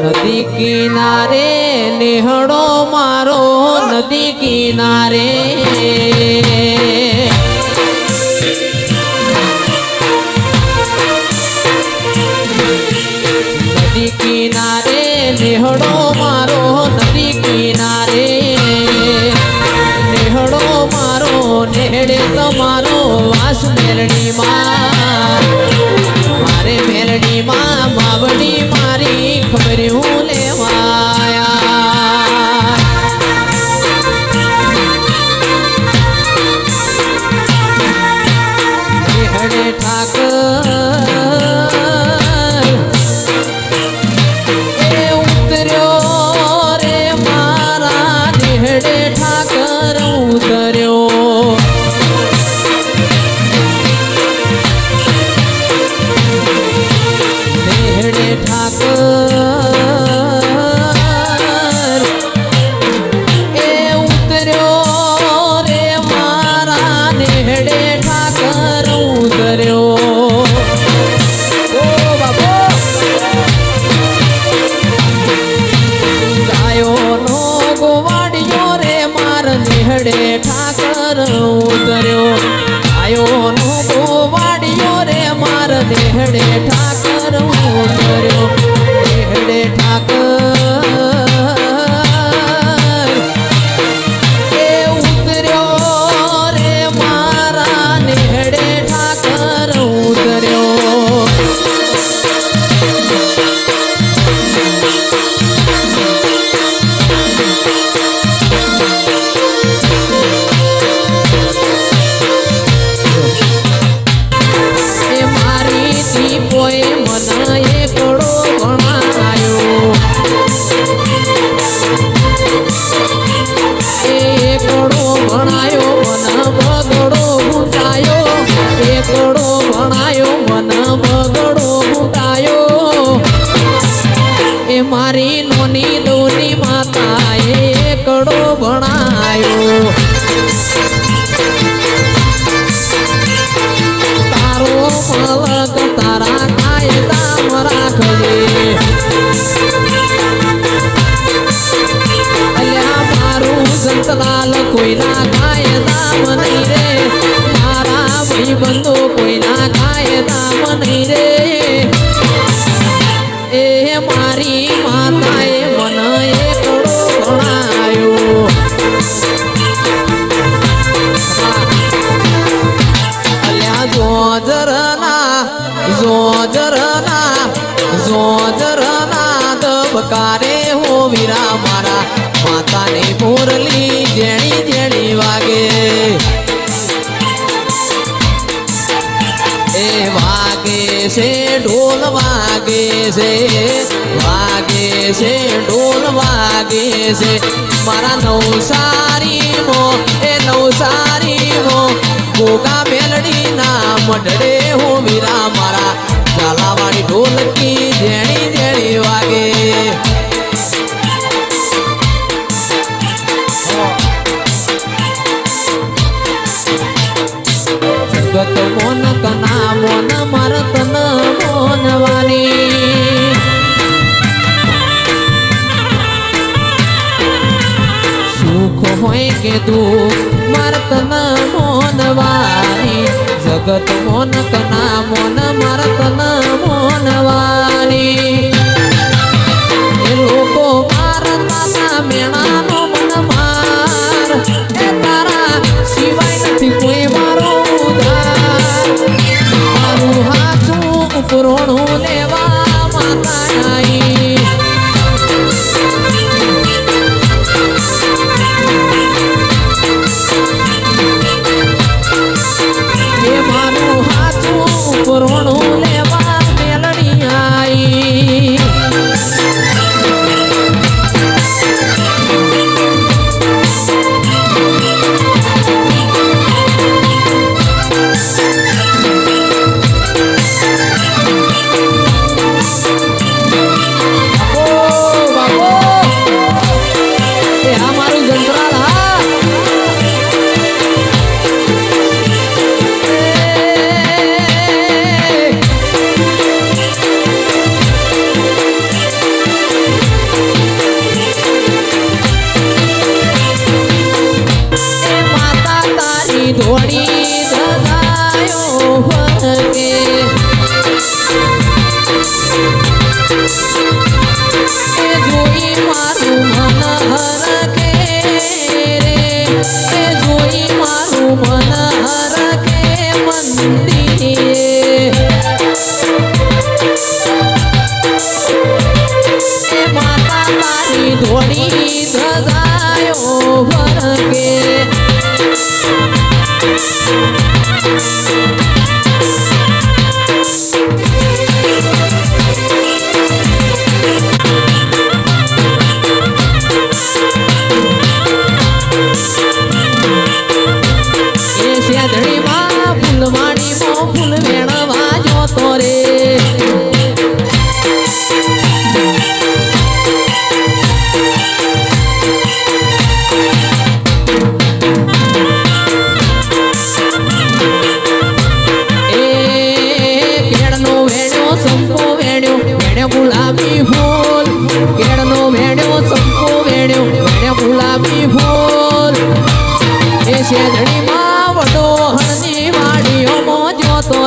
નદી કિનારે નિહળો મારો નદી કિનારે. નદી કિનારે નિહળો મારો નદી કિનારે. નિહળો મારો નેહડે તમારો વાસ મેલડીમાં મારે મેલડીમાં માવડી નેહડે ઠાકર નેહડે ઠાકર ઉતર્યો. ગાયોનો ગોવાડિયો રે માર દેહડે ઠાકર ઉતર્યો. એ મારી માતાએ મને એકડો ભણાયો. અલ્યા જોજરના જોજરના જોજરના હો વીરા મારા. માતાની મોરલી જેણી જેણી વાગે. છે, ઢોલ વાગે છે વાગે છે, ઢોલ વાગે છે. મારા નવસારીમો એ નવસારીમો ગોગા મેલડીના મઢડે હું મીરા મારા ઝાલાવાળી ઢોલકી ઝેણી ઝેણી વાગે. કે દુઃખ. મરતન મોનવાની જગત મોન કના મોન મરતન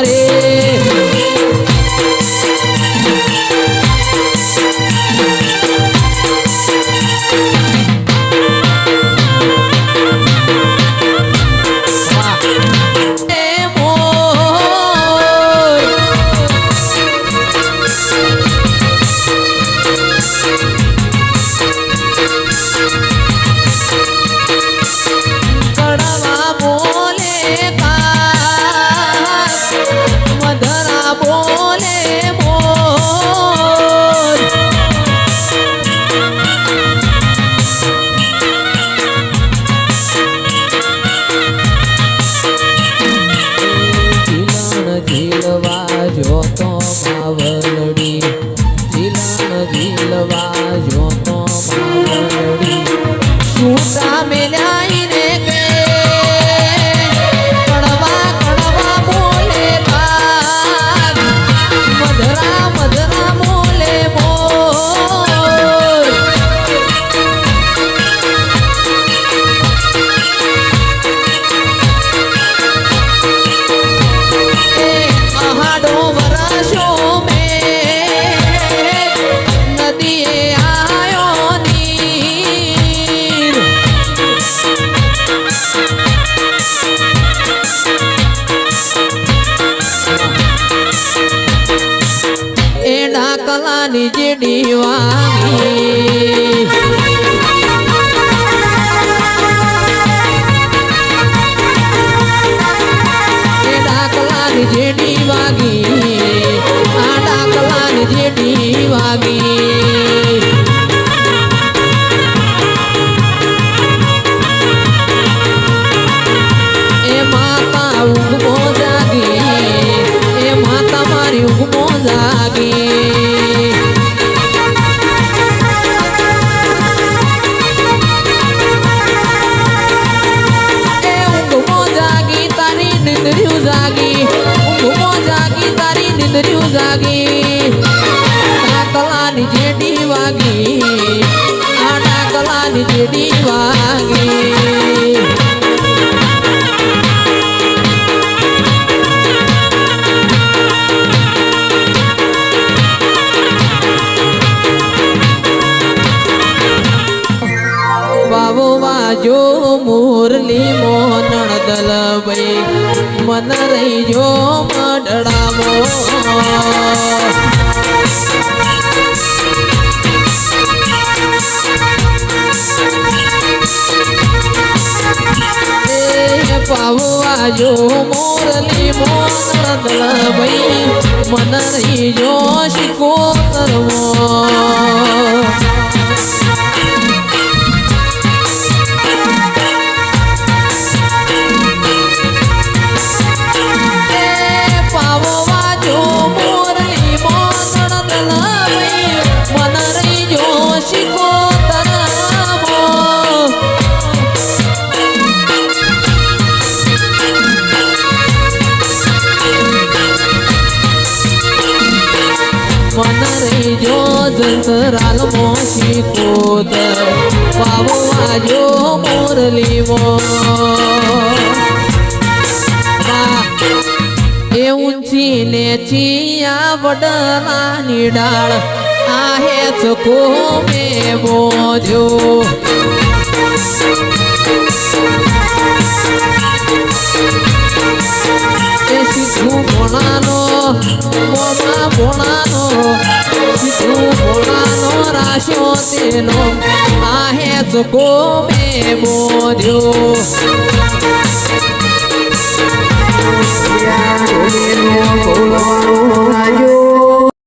haré. લાગી. એ ઊંઘમો જાગી, તારી નિંદર્યું જાગી. ઊંઘમો જાગી, તારી નિંદર્યું જાગી. કલાની જેડી વાગી. આના કલાની જેડી વાગી. આવો વાજો મુરલી મોનણ દલબઈ મન રહીજો મડડાવો પાવો આજો મોરલી મોનણ દલબઈ મન રહીજો શિકો કરવો વાવો આજો મોરલીવો એ ઊંચી ને ચિયા વડલાની ડાળ આહે ચકો મેવો જો. ભણાનો ભણા ભણાનો. રાશો તેનો આ હે ચકો મે બોધ્યો રાજો